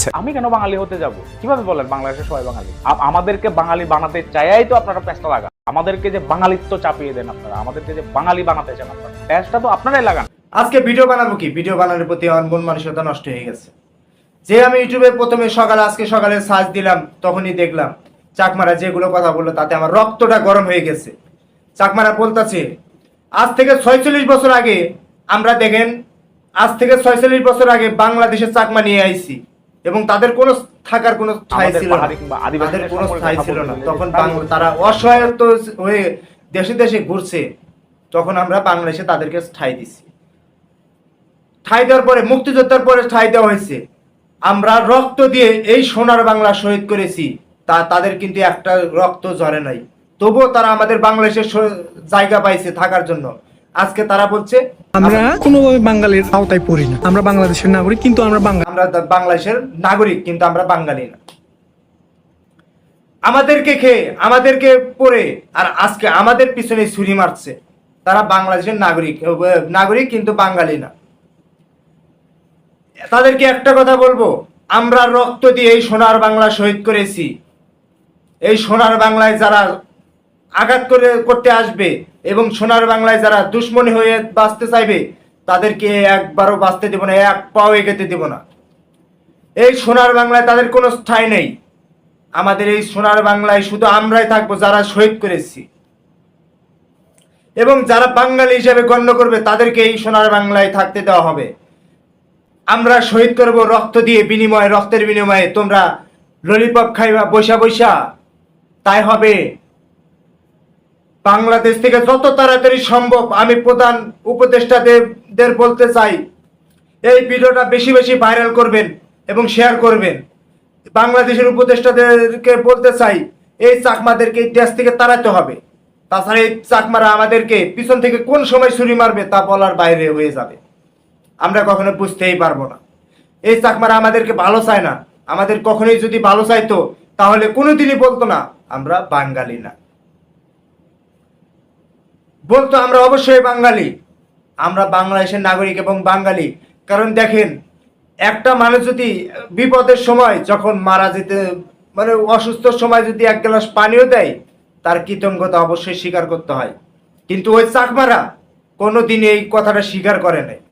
যাচ্ছে আমি কেন বাঙালি হতে যাব? কীভাবে বলেন বাংলাদেশের সবাই বাঙালি? আমাদেরকে বাঙালি বানাতে চাইয়াই তো আপনারা প্যাঁচটা লাগান। আমাদেরকে যে বাঙালিত্ব চাপিয়ে দেন আপনারা, আমাদেরকে যে বাঙালি বানাতে চান আপনারা প্যাঁচটা তো আপনারাই লাগান। আজকে ভিডিও বানাবো কি? ভিডিও বানানোর প্রতি আমার মন মানসিকতা নষ্ট হয়ে গেছে। যে আমি ইউটিউবে প্রথমে সকালে, আজকে সকালে সার্চ দিলাম, তখনই দেখলাম, চাকমারা যেগুলো কথা বলল, তাতে আমার রক্তটা গরম হয়ে গেছে। চাকমারা বলতেছে, আজ থেকে ছয়চল্লিশ বছর আগে, আমরা দেখেন, আজ থেকে ছয়চল্লিশ বছর আগে বাংলাদেশে চাকমা নিয়ে আইছি। এবং তাদের কোনো থাকার কোনো ঠাঁই ছিল না। আদিবাসীদের তাদের কোনো ঠাঁই ছিল না। তখন তারা অসহায়ত্ব হয়ে দেশে দেশে ঘুরছে। তখন আমরা বাংলাদেশে তাদেরকে ঠাঁই দিছি। ঠাঁই দেওয়ার পরে মুক্তিযোদ্ধার পরে ঠাঁই দেওয়া হয়েছে। আমরা রক্ত দিয়ে এই সোনার বাংলা শহীদ করেছি। তা তাদের কিন্তু একটা রক্ত ঝরে নাই। তবুও তারা আমাদের বাংলাদেশের জায়গা পাইছে থাকার জন্য। আজকে তারা বলছে আমরা কোনোভাবে বাঙালির আওতায় পড়ি না। আমরা বাংলাদেশের নাগরিক কিন্তু আমরা বাঙালি। আমরা বাংলাদেশের নাগরিক কিন্তু আমরা বাঙালি না। আমাদেরকে খেয়ে আমাদেরকে পরে আর আজকে আমাদের পিছনে ছুরি মারছে। তারা বাংলাদেশের নাগরিক নাগরিক কিন্তু বাঙালি না। তাদেরকে একটা কথা বলব আমরা রক্ত দিয়ে এই সোনার বাংলা শহীদ করেছি। এই সোনার বাংলায় যারা আঘাত করে করতে আসবে এবং সোনার বাংলায় যারা দুশ্মনী হয়ে বাঁচতে চাইবে, তাদেরকে একবারও বাঁচতে দেব না, এক পাও এগোতে দেব না। এই সোনার বাংলায় তাদের কোনো স্থায় নেই। আমাদের এই সোনার বাংলায় শুধু আমরাই থাকব, যারা শহীদ করেছি। এবং যারা বাঙালি হিসেবে গণ্য করবে, তাদেরকে এই সোনার বাংলায় থাকতে দেওয়া হবে। আমরা শহীদ করব রক্ত দিয়ে বিনিময়ে, রক্তের বিনিময়ে। তোমরা ললিপপ খাইবা বৈশা বৈশা তাই হবে বাংলাদেশ থেকে যত তাড়াতাড়ি সম্ভব আমি প্রধান উপদেষ্টাদের বলতে চাই, এই ভিডিওটা বেশি বেশি ভাইরাল করবেন এবং শেয়ার করবেন। বাংলাদেশের উপদেষ্টাদেরকে বলতে চাই, এই চাকমাদেরকে দেশ থেকে তাড়াতে হবে। তাছাড়া এই চাকমারা আমাদেরকে পিছন থেকে কোন সময় ছুরি মারবে তা বলার বাইরে হয়ে যাবে। আমরা কখনো বুঝতেই পারব না। এই চাকমারা আমাদেরকে ভালো চায় না। আমাদের কখনোই যদি ভালো চাইতো, তাহলে কোনোদিনই বলতো না, আমরা বাঙালি না। বলতো, আমরা অবশ্যই বাঙালি। আমরা বাংলাদেশের নাগরিক এবং বাঙালি। কারণ দেখেন, একটা মানুষ যদি বিপদের সময় যখন মারা যেতে মানে অসুস্থ সময় যদি এক গ্লাস পানিও দেয়, তার কৃতজ্ঞতা অবশ্যই স্বীকার করতে হয়। কিন্তু ওই চাকমারা কোনো দিন এই কথাটা স্বীকার করে নাই।